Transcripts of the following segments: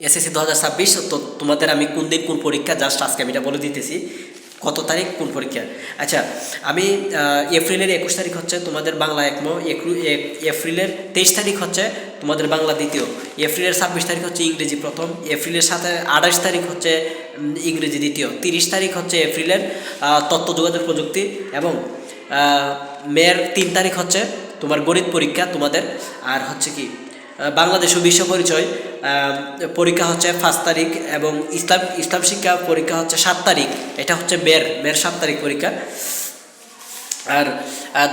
SSC দু হাজার ছাব্বিশ, তো তোমাদের আমি কোন দিন কোন পরীক্ষা জাস্ট আজকে আমি এটা বলে দিতেছি, কত তারিখ, কোন পরীক্ষা? আচ্ছা আমি এপ্রিলের একুশ তারিখ হচ্ছে তোমাদের বাংলা একমো একু- এপ্রিলের তেইশ তারিখ হচ্ছে তোমাদের বাংলা দ্বিতীয়। এপ্রিলের ছাব্বিশ তারিখ হচ্ছে ইংরেজি প্রথম, এপ্রিলের সাথে আঠাশ তারিখ হচ্ছে ইংরেজি দ্বিতীয়। তিরিশ তারিখ হচ্ছে এপ্রিলের তথ্য যোগাযোগ প্রযুক্তি এবং মেয়ের তিন তারিখ হচ্ছে তোমার গণিত পরীক্ষা তোমাদের, আর হচ্ছে কি বাংলাদেশ ও বিশ্ব পরিচয় পরীক্ষা হচ্ছে পাঁচ তারিখ এবং ইসলাম ইসলাম শিক্ষা পরীক্ষা হচ্ছে সাত তারিখ, এটা হচ্ছে মের মের সাত তারিখ পরীক্ষা। আর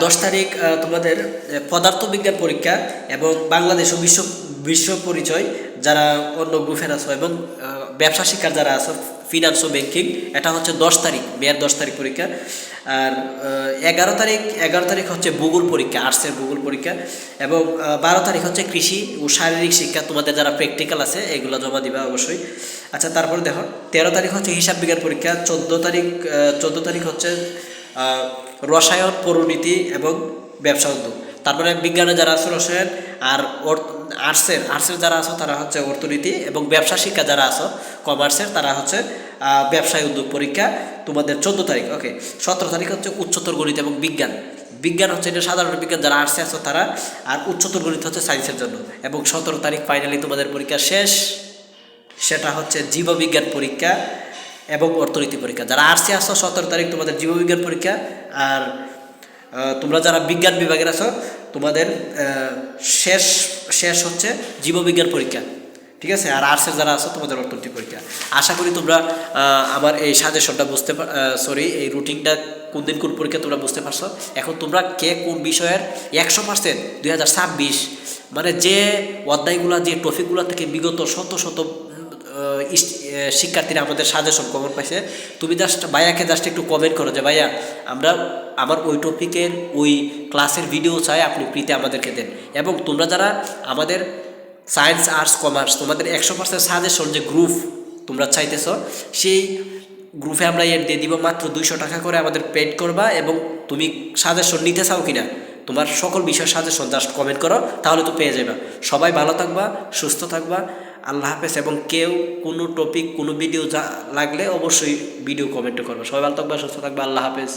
দশ তারিখ তোমাদের পদার্থবিজ্ঞান পরীক্ষা এবং বাংলাদেশ ও বিশ্ব বিশ্ব পরিচয়, যারা অন্য গ্রুপের আছো এবং ব্যবসা শিক্ষার যারা আছে ফিনান্স ও ব্যাংকিং এটা হচ্ছে দশ তারিখ, মেয়ের দশ তারিখ পরীক্ষা। আর এগারো তারিখ এগারো তারিখ হচ্ছে ভূগোল পরীক্ষা আর্টসের ভূগোল পরীক্ষা এবং বারো তারিখ হচ্ছে কৃষি ও শারীরিক শিক্ষা। তোমাদের যারা প্র্যাকটিক্যাল আছে, এগুলো জমা দিবা অবশ্যই। আচ্ছা তারপরে দেখো, তেরো তারিখ হচ্ছে হিসাব বিজ্ঞান পরীক্ষা, চোদ্দ তারিখ চোদ্দ তারিখ হচ্ছে রসায়ন পরিণীতি এবং ব্যবসা উদ্যোগ। তারপরে বিজ্ঞানে যারা আছে রসায়ন আর আর্টসের আর্টসের যারা আছো তারা হচ্ছে অর্থনীতি এবং ব্যবসা, শিক্ষা যারা আছো কমার্সের তারা হচ্ছে ব্যবসায় উদ্যোগ পরীক্ষা তোমাদের চোদ্দ তারিখ ওকে সতেরো তারিখ হচ্ছে উচ্চতর গণিত এবং বিজ্ঞান। বিজ্ঞান হচ্ছে এটা সাধারণ বিজ্ঞান, যারা আর্টসে আছো তারা, আর উচ্চতর গণিত হচ্ছে সায়েন্সের জন্য। এবং সতেরো তারিখ ফাইনালি তোমাদের পরীক্ষা শেষ। সেটা হচ্ছে জীববিজ্ঞান পরীক্ষা এবং অর্থনীতি পরীক্ষা। যারা আর্টসে আসো সতেরো তারিখ তোমাদের জীববিজ্ঞান পরীক্ষা, আর তোমরা যারা বিজ্ঞান বিভাগের আছো, তোমাদের শেষ শেষ হচ্ছে জীববিজ্ঞান পরীক্ষা। ঠিক আছে? আর আর্টসের যারা আছো, তোমাদের অর্থনীতি পরীক্ষা। আশা করি তোমরা আমার এই সাজেশনটা বুঝতে সরি এই রুটিনটা কোন দিন কোন পরীক্ষা তোমরা বুঝতে পারছ? এখন তোমরা কে কোন বিষয়ের একশো পার্সেন্ট দুই হাজার ছাব্বিশ মানে যে অধ্যায়গুলো, যে টপিকগুলো থেকে বিগত শত শত শিক্ষার্থীরা আমাদের সাজেশন কমন পাইছে। তুমি জাস্ট ভাইয়াকে জাস্ট একটু কমেন্ট করো যে, ভাইয়া, আমরা আমার ওই টপিকের ওই ক্লাসের ভিডিও চাই, আপনি ফ্রিতে আমাদেরকে দেন। এবং তোমরা যারা আমাদের সায়েন্স আর্টস কমার্স তোমাদের একশো পার্সেন্ট সাজেশন যে গ্রুপ তোমরা চাইতেছ, সেই গ্রুপে আমরা এর দিয়ে দিব মাত্র দুইশো টাকা করে আমাদের পেড করবা এবং তুমি সাজেশন নিতে চাও কিনা, তোমার সকল বিষয় সাজেশন জাস্ট কমেন্ট করো, তাহলে তো পেয়ে যাবে সবাই ভালো থাকবা, সুস্থ থাকবা আল্লাহ হাফেজ, এবং কেউ কোনো টপিক কোনো ভিডিও যা লাগলে অবশ্যই ভিডিও কমেন্ট করবে সবাই ভালো থাকবে সুস্থ থাকবে আল্লাহ হাফেজ।